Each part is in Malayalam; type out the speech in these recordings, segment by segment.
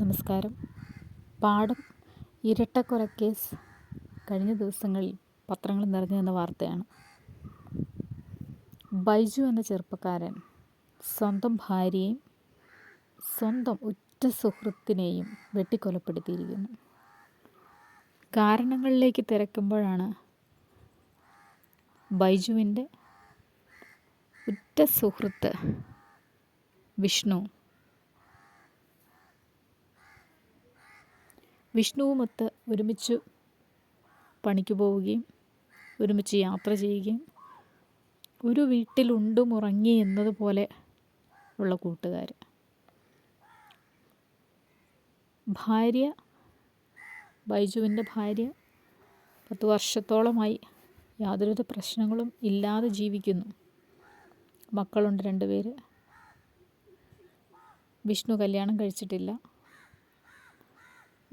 നമസ്കാരം. പാടം ഇരട്ടക്കൊലക്കേസ് കഴിഞ്ഞ ദിവസങ്ങളിൽ പത്രങ്ങൾ നിറഞ്ഞു നിന്ന വാർത്തയാണ്. ബൈജു എന്ന ചെറുപ്പക്കാരൻ സ്വന്തം ഭാര്യയും സ്വന്തം ഉറ്റ സുഹൃത്തിനെയും വെട്ടിക്കൊലപ്പെടുത്തിയിരിക്കുന്നു. കാരണങ്ങളിലേക്ക് തിരക്കുമ്പോഴാണ് ബൈജുവിന്റെ ഉറ്റ സുഹൃത്ത് വിഷ്ണു വിഷ്ണുവുമൊത്ത് ഒരുമിച്ച് പണിക്ക് പോവുകയും ഒരുമിച്ച് യാത്ര ചെയ്യുകയും ഒരു വീട്ടിലുണ്ടും ഉറങ്ങി എന്നതുപോലെ ഉള്ള കൂട്ടുകാർ ഭാര്യ ബൈജുവിന്റെ ഭാര്യ പത്ത് വർഷത്തോളമായി യാതൊരുവിധ പ്രശ്നങ്ങളും ഇല്ലാതെ ജീവിക്കുന്നു. മക്കളുണ്ട് രണ്ടുപേര് വിഷ്ണു കല്യാണം കഴിച്ചിട്ടില്ല.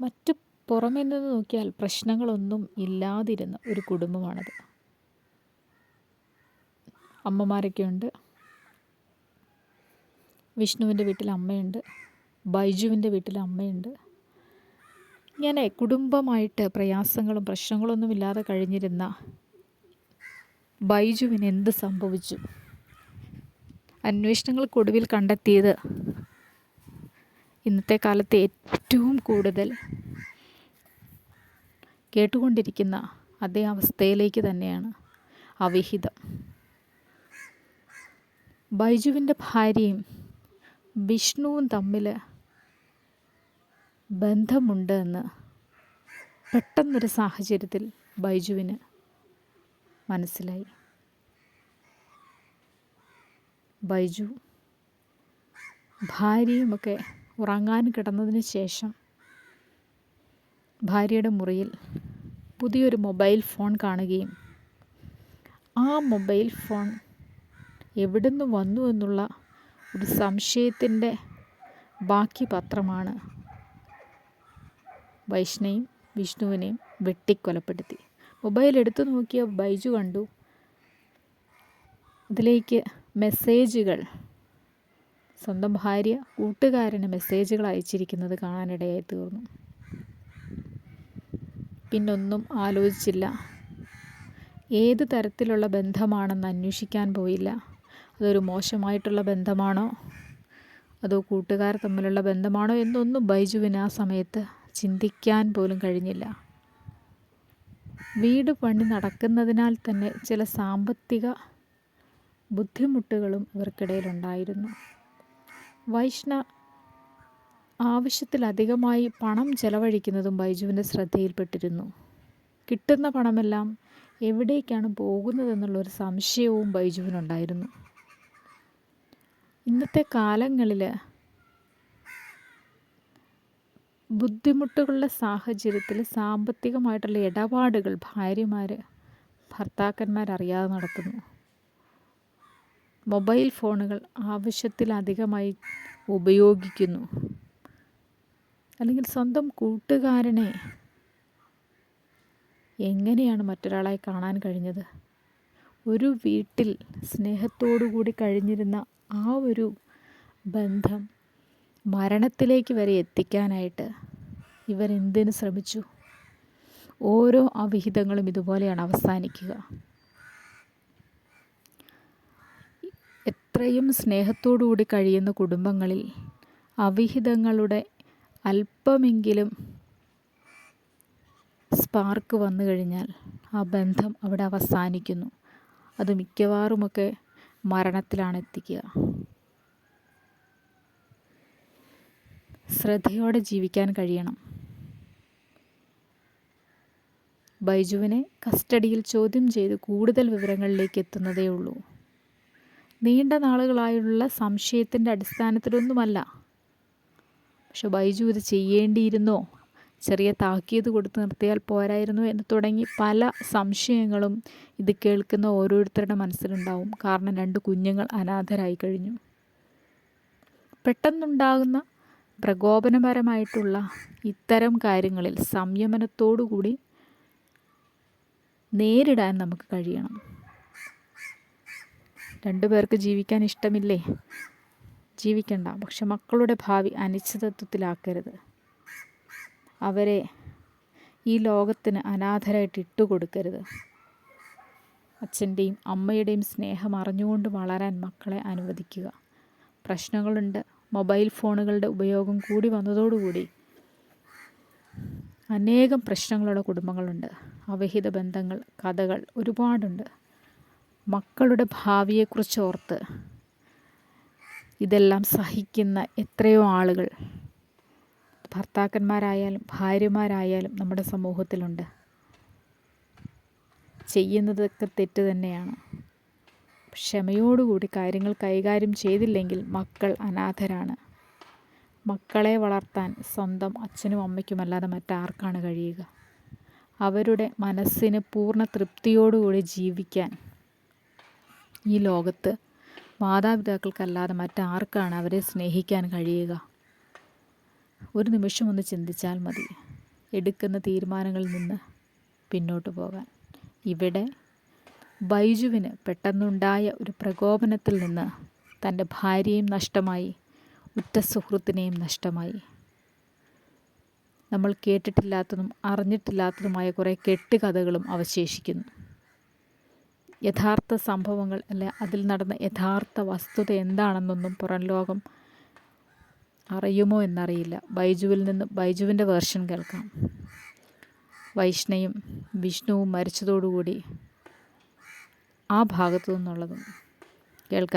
മറ്റ് പുറമേ നിന്ന് നോക്കിയാൽ പ്രശ്നങ്ങളൊന്നും ഇല്ലാതിരുന്ന ഒരു കുടുംബമാണത്. അമ്മമാരൊക്കെ ഉണ്ട് വിഷ്ണുവിന്റെ വീട്ടിൽ അമ്മയുണ്ട്. ബൈജുവിന്റെ വീട്ടിൽ അമ്മയുണ്ട്. ഇങ്ങനെ കുടുംബമായിട്ട് പ്രയാസങ്ങളും പ്രശ്നങ്ങളൊന്നും ഇല്ലാതെ കഴിഞ്ഞിരുന്ന ബൈജുവിന് എന്ത് സംഭവിച്ചു? അന്വേഷണങ്ങൾക്കൊടുവിൽ കണ്ടെത്തിയത് ഇന്നത്തെ കാലത്ത് ഏറ്റവും കൂടുതൽ കേട്ടുകൊണ്ടിരിക്കുന്ന അതേ അവസ്ഥയിലേക്ക് തന്നെയാണ് അവിഹിതം. ബൈജുവിന്റെ ഭാര്യയും വിഷ്ണുവും തമ്മിൽ ബന്ധമുണ്ട് എന്ന് പെട്ടെന്നൊരു സാഹചര്യത്തിൽ ബൈജുവിന് മനസ്സിലായി. ബൈജു ഭാര്യയുമൊക്കെ ഉറങ്ങാൻ കിടന്നതിന് ശേഷം ഭാര്യയുടെ മുറിയിൽ പുതിയൊരു മൊബൈൽ ഫോൺ കാണുകയും ആ മൊബൈൽ ഫോൺ എവിടുന്ന് വന്നു എന്നുള്ള ഒരു സംശയത്തിന്റെ ബാക്കി പത്രമാണ് വൈഷ്ണയും വിഷ്ണുവിനെയും വെട്ടിക്കൊലപ്പെടുത്തി. മൊബൈൽ എടുത്തു നോക്കിയ ബൈജു കണ്ടു. അതിലേക്ക് മെസ്സേജുകൾ സ്വന്തം ഭാര്യ കൂട്ടുകാരന് മെസ്സേജുകൾ അയച്ചിരിക്കുന്നത് കാണാനിടയായി തീർന്നു. പിന്നൊന്നും ആലോചിച്ചില്ല. ഏത് തരത്തിലുള്ള ബന്ധമാണെന്ന് അന്വേഷിക്കാൻ പോയില്ല. അതൊരു മോശമായിട്ടുള്ള ബന്ധമാണോ? അതോ കൂട്ടുകാർ തമ്മിലുള്ള ബന്ധമാണോ എന്നൊന്നും ബൈജുവിന് ആ സമയത്ത് ചിന്തിക്കാൻ പോലും കഴിഞ്ഞില്ല. വീട് പണി നടക്കുന്നതിനാൽ തന്നെ ചില സാമ്പത്തിക ബുദ്ധിമുട്ടുകളും ഇവർക്കിടയിലുണ്ടായിരുന്നു. വൈഷ്ണ ആവശ്യത്തിലധികമായി പണം ചെലവഴിക്കുന്നതും ബൈജുവിന്റെ ശ്രദ്ധയിൽപ്പെട്ടിരുന്നു. കിട്ടുന്ന പണമെല്ലാം എവിടേക്കാണ് പോകുന്നതെന്നുള്ളൊരു സംശയവും ബൈജുവിനുണ്ടായിരുന്നു. ഇന്നത്തെ കാലങ്ങളിൽ ബുദ്ധിമുട്ടുകളുടെ സാഹചര്യത്തിൽ സാമ്പത്തികമായിട്ടുള്ള ഇടപാടുകൾ ഭാര്യമാർ ഭർത്താക്കന്മാരറിയാതെ നടത്തുന്നു മൊബൈൽ ഫോണുകൾ ആവശ്യത്തിലധികമായി ഉപയോഗിക്കുന്നു. അല്ലെങ്കിൽ സ്വന്തം കൂട്ടുകാരനെ എങ്ങനെയാണ് മറ്റൊരാളായി കാണാൻ കഴിഞ്ഞത്? ഒരു വീട്ടിൽ സ്നേഹത്തോടു കൂടി കഴിഞ്ഞിരുന്ന ആ ഒരു ബന്ധം മരണത്തിലേക്ക് വരെ എത്തിക്കാനായിട്ട് ഇവരെന്തിനു ശ്രമിച്ചു? ഓരോ അവിഹിതങ്ങളും ഇതുപോലെയാണ് അവസാനിക്കുക. എത്രയും സ്നേഹത്തോടുകൂടി കഴിയുന്ന കുടുംബങ്ങളിൽ അവിഹിതങ്ങളുടെ അല്പമെങ്കിലും സ്പാർക്ക് വന്നു കഴിഞ്ഞാൽ ആ ബന്ധം അവിടെ അവസാനിക്കുന്നു. അത് മിക്കവാറുമൊക്കെ മരണത്തിലാണ് എത്തിക്കുക. ശ്രദ്ധയോടെ ജീവിക്കാൻ കഴിയണം. ബൈജുവിനെ കസ്റ്റഡിയിൽ ചോദ്യം ചെയ്ത് കൂടുതൽ വിവരങ്ങളിലേക്ക് എത്തുന്നതേ ഉള്ളൂ നീണ്ട നാളുകളായുള്ള സംശയത്തിന്റെ അടിസ്ഥാനത്തിലൊന്നുമല്ല. പക്ഷെ ബൈജു ഇത് ചെയ്യേണ്ടിയിരുന്നോ? ചെറിയ താക്കീത് കൊടുത്ത് നിർത്തിയാൽ പോരായിരുന്നു എന്ന് തുടങ്ങി പല സംശയങ്ങളും ഇത് കേൾക്കുന്ന ഓരോരുത്തരുടെ മനസ്സിലുണ്ടാവും. കാരണം രണ്ട് കുഞ്ഞുങ്ങൾ അനാഥരായി കഴിഞ്ഞു. പെട്ടെന്നുണ്ടാകുന്ന പ്രകോപനപരമായിട്ടുള്ള ഇത്തരം കാര്യങ്ങളിൽ സംയമനത്തോടുകൂടി നേരിടാൻ നമുക്ക് കഴിയണം. രണ്ടു പേർക്ക് ജീവിക്കാൻ ഇഷ്ടമില്ലേ? ജീവിക്കണ്ട. പക്ഷെ മക്കളുടെ ഭാവി അനിശ്ചിതത്വത്തിലാക്കരുത്. അവരെ ഈ ലോകത്തിന് അനാഥരായിട്ട് ഇട്ടുകൊടുക്കരുത്. അച്ഛന്റെയും അമ്മയുടെയും സ്നേഹം അറിഞ്ഞുകൊണ്ട് വളരാൻ മക്കളെ അനുവദിക്കുക. പ്രശ്നങ്ങളുണ്ട്. മൊബൈൽ ഫോണുകളുടെ ഉപയോഗം കൂടി വന്നതോടുകൂടി അനേകം പ്രശ്നങ്ങളുള്ള കുടുംബങ്ങളുണ്ട്. അവഹിത ബന്ധങ്ങൾ കഥകൾ ഒരുപാടുണ്ട്. മക്കളുടെ ഭാവിയെക്കുറിച്ച് ഓർത്ത് ഇതെല്ലാം സഹിക്കുന്ന എത്രയോ ആളുകൾ ഭർത്താക്കന്മാരായാലും ഭാര്യമാരായാലും നമ്മുടെ സമൂഹത്തിലുണ്ട്. ചെയ്യുന്നതൊക്കെ തെറ്റ് തന്നെയാണ്. ക്ഷമയോടുകൂടി കാര്യങ്ങൾ കൈകാര്യം ചെയ്തില്ലെങ്കിൽ മക്കൾ അനാഥരാണ്. മക്കളെ വളർത്താൻ സ്വന്തം അച്ഛനും അമ്മയ്ക്കുമല്ലാതെ മറ്റാർക്കാണ് കഴിയുക. അവരുടെ മനസ്സിന് പൂർണ തൃപ്തിയോടുകൂടി ജീവിക്കാൻ ഈ ലോകത്ത് മാതാപിതാക്കൾക്കല്ലാതെ മറ്റാർക്കാണ് അവരെ സ്നേഹിക്കാൻ കഴിയുക? ഒരു നിമിഷം ഒന്ന് ചിന്തിച്ചാൽ മതി. എടുക്കുന്ന തീരുമാനങ്ങളിൽ നിന്ന് പിന്നോട്ട് പോകാൻ. ഇവിടെ ബൈജുവിന് പെട്ടെന്നുണ്ടായ ഒരു പ്രകോപനത്തിൽ നിന്ന് തന്റെ ഭാര്യയും നഷ്ടമായി ഉറ്റ സുഹൃത്തിനെയും നഷ്ടമായി. നമ്മൾ കേട്ടിട്ടില്ലാത്തതും അറിഞ്ഞിട്ടില്ലാത്തതുമായ കുറേ കെട്ടുകഥകളും അവശേഷിക്കുന്നു. യഥാർത്ഥ സംഭവങ്ങൾ അല്ലെ അതിൽ നടന്ന യഥാർത്ഥ വസ്തുത എന്താണെന്നൊന്നും പുറം ലോകം അറിയുമോ എന്നറിയില്ല. ബൈജുവിൽ നിന്ന് ബൈജുവിന്റെ വേർഷൻ കേൾക്കാം. വൈഷ്ണയും വിഷ്ണുവും മരിച്ചതോടുകൂടി ആ ഭാഗത്തു നിന്നുള്ളതും കേൾക്കാം.